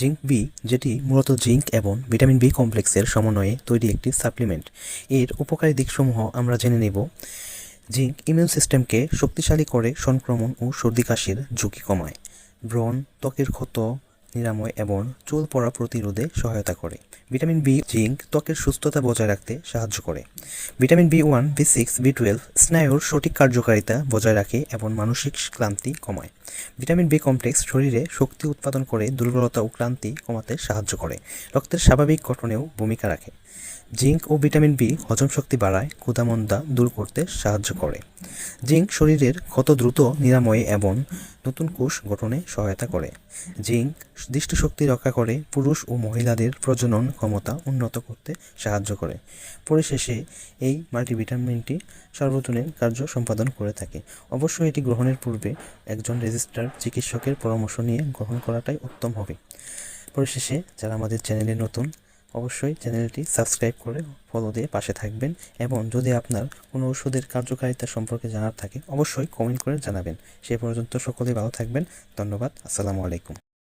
Zinc B, যেটি মূলত zinc এবং ভিটামিন বি কমপ্লেক্সের সমন্বয়ে তৈরি একটি সাপ্লিমেন্ট। এর উপকারী দিকসমূহ আমরা জেনে নেব। জিঙ্ক ইমিউন সিস্টেমকে শক্তিশালী করে সংক্রমণ ও সর্দি কাশির ঝুঁকি কমায়। ব্রণ, ত্বকের ক্ষত নিরাময় এবং চুল পড়া প্রতিরোধে সহায়তা করে। ভিটামিন বি, জিঙ্ক, ত্বকের সুস্থতা বজায় রাখতে সাহায্য করে। Vitamin B one, B six, B twelve স্নায়ুর সঠিক কার্যকারিতা বজায় রাখে এবং মানসিক ক্লান্তি কমায়। ভিটামিন বি কমপ্লেক্স শরীরে শক্তি উৎপাদন করে দুর্বলতা ও ক্লান্তি কমাতে সাহায্য করে। রক্তের স্বাভাবিক গঠনেও ভূমিকা রাখে। জিঙ্ক ও ভিটামিন বি হজম শক্তি বাড়ায় ক্ষুধামন্দা দূর করতে সাহায্য করে। জিঙ্ক শরীরের ক্ষত দ্রুত নিরাময়ে এবং নতুন কোষ গঠনে সহায়তা করে। জিঙ্ক দৃষ্টিশক্তি রক্ষা করে পুরুষ ও মহিলাদের প্রজনন ক্ষমতা উন্নত করতে সাহায্য করে। পরিশেষে এই মাল্টিভিটামিনটি সর্বজনীন কার্য সম্পাদন করে থাকে। অবশ্যই এটি গ্রহণের পূর্বে একজন রেজিস্টার চিকিৎসকের পরামর্শ নিয়ে গ্রহণ করাটাই উত্তম হবে। পরিশেষে যারা আমাদের চ্যানেলে নতুন, অবশ্যই চ্যানেলটি সাবস্ক্রাইব করে ফলো দিয়ে পাশে থাকবেন এবং যদি আপনার কোনো ওষুধের কার্যকারিতা সম্পর্কে জানার থাকে, অবশ্যই কমেন্ট করে জানাবেন। সে পর্যন্ত সকলে ভালো থাকবেন। ধন্যবাদ। আসসালামু আলাইকুম।